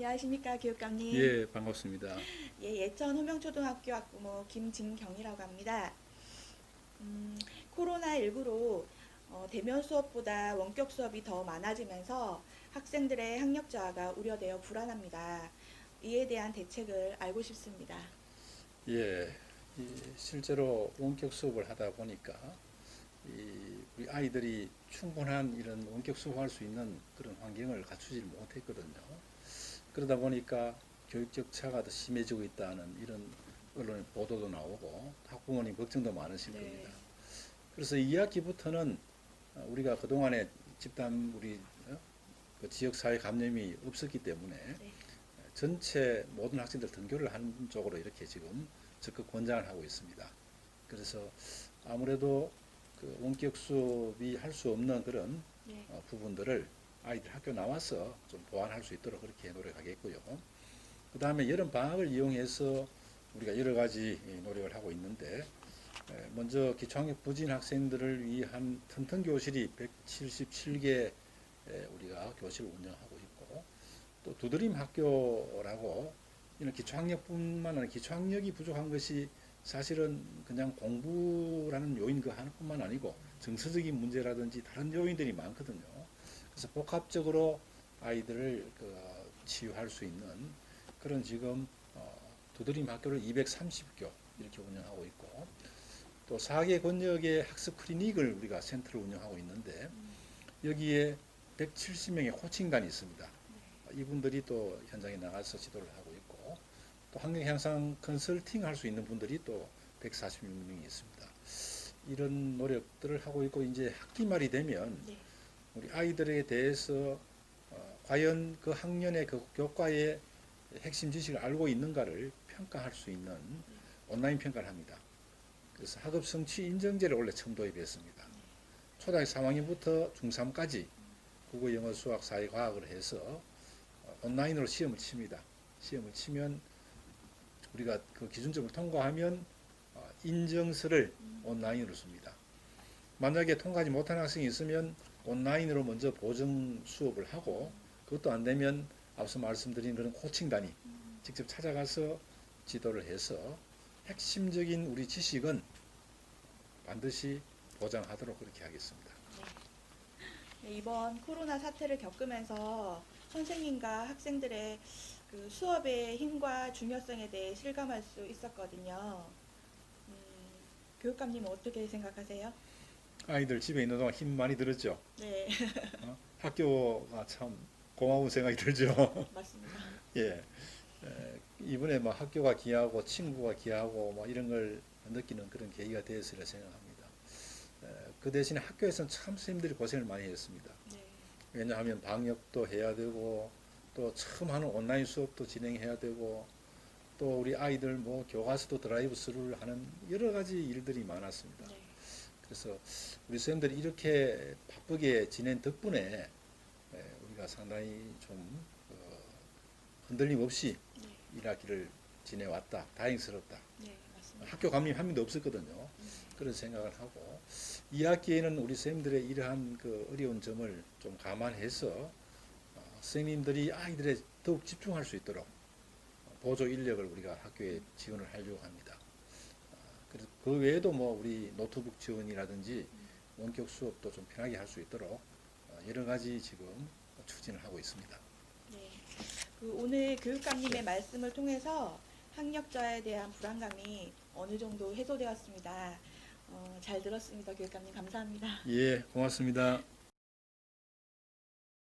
안녕하십니까 교육감님. 예, 반갑습니다. 예, 예천 호명초등학교 학부모 김진경이라고 합니다. 음, 코로나 19로 어, 대면 수업보다 원격 수업이 더 많아지면서 학생들의 학력 저하가 우려되어 불안합니다. 이에 대한 대책을 알고 싶습니다. 예, 이 실제로 원격 수업을 하다 보니까 이 우리 아이들이 충분한 이런 원격 수업할 수 있는 그런 환경을 갖추질 못했거든요. 그러다 보니까 교육적 차가 더 심해지고 있다는 이런 언론의 보도도 나오고 학부모님 걱정도 많으실 네. 겁니다. 그래서 2학기부터는 어, 우리가 그동안에 집단 우리 어? 그 지역 사회 감염이 없었기 때문에 네. 전체 모든 학생들 등교를 하는 쪽으로 이렇게 지금 적극 권장을 하고 있습니다. 그래서 아무래도 그 원격 수업이 할 수 없는 그런 네. 어, 부분들을 아이들 학교 나와서 좀 보완할 수 있도록 그렇게 노력하겠고요. 그 다음에 여름 방학을 이용해서 우리가 여러 가지 이 노력을 하고 있는데 에, 먼저 기초학력 부진 학생들을 위한 튼튼 교실이 177개 우리가 교실을 운영하고 있고 또 두드림 학교라고 이런 기초학력뿐만 아니라 기초학력이 부족한 것이 사실은 그냥 공부라는 요인 그 하나뿐만 아니고 정서적인 문제라든지 다른 요인들이 많거든요. 그래서 복합적으로 아이들을 그 치유할 수 있는 그런 지금 어, 두드림 학교를 230교 이렇게 운영하고 있고 또 4개 권역의 학습 클리닉을 우리가 센터를 운영하고 있는데 여기에 170명의 호칭단이 있습니다. 이분들이 또 현장에 나가서 지도를 하고 있고 또 학력 향상 컨설팅 할 수 있는 분들이 또 146명이 있습니다. 이런 노력들을 하고 있고 이제 학기 말이 되면 네. 우리 아이들에 대해서 어, 과연 그 학년의 그 교과의 핵심 지식을 알고 있는가를 평가할 수 있는 온라인 평가를 합니다. 그래서 학업 성취 인정제를 원래 처음 도입했습니다. 초등학교 3학년부터 중3까지 국어, 영어, 수학, 사회, 과학을 해서 어, 온라인으로 시험을 칩니다. 시험을 치면 우리가 그 기준점을 통과하면 어, 인정서를 온라인으로 씁니다. 만약에 통과하지 못한 학생이 있으면 온라인으로 먼저 보정 수업을 하고 그것도 안 되면 앞서 말씀드린 그런 코칭단이 직접 찾아가서 지도를 해서 핵심적인 우리 지식은 반드시 보장하도록 그렇게 하겠습니다. 네, 이번 코로나 사태를 겪으면서 선생님과 학생들의 그 수업의 힘과 중요성에 대해 실감할 수 있었거든요. 음, 교육감님은 어떻게 생각하세요? 아이들 집에 있는 동안 힘 많이 들었죠. 네, 어? 학교가 참 고마운 생각이 들죠. 맞습니다. 예. 에, 이번에 뭐 학교가 귀하고 친구가 귀하고 뭐 이런 걸 느끼는 그런 계기가 되었으리라 생각합니다. 에, 그 대신에 학교에서는 참 선생님들이 고생을 많이 했습니다. 네, 왜냐하면 방역도 해야 되고 또 처음 하는 온라인 수업도 진행해야 되고 또 우리 아이들 뭐 교과서도 드라이브 스루를 하는 여러 가지 일들이 많았습니다. 네, 그래서 우리 선생님들이 이렇게 바쁘게 지낸 덕분에 에, 우리가 상당히 좀 어, 흔들림 없이 네, 1학기를 지내왔다. 다행스럽다. 네. 학교 감림 한 명도 없었거든요. 음, 그런 생각을 하고 2학기에는 우리 선생님들의 이러한 그 어려운 점을 좀 감안해서 어, 선생님들이 아이들에 더욱 집중할 수 있도록 보조 인력을 우리가 학교에 지원을 하려고 합니다. 어, 그래서 그 외에도 뭐 우리 노트북 지원이라든지 원격 수업도 좀 편하게 할 수 있도록 어, 여러 가지 지금 추진을 하고 있습니다. 네. 그 오늘 교육감님의 네. 말씀을 통해서 학력자에 대한 불안감이 어느 정도 해소되었습니다. 어, 잘 들었습니다, 교육감님 감사합니다. 예, 고맙습니다.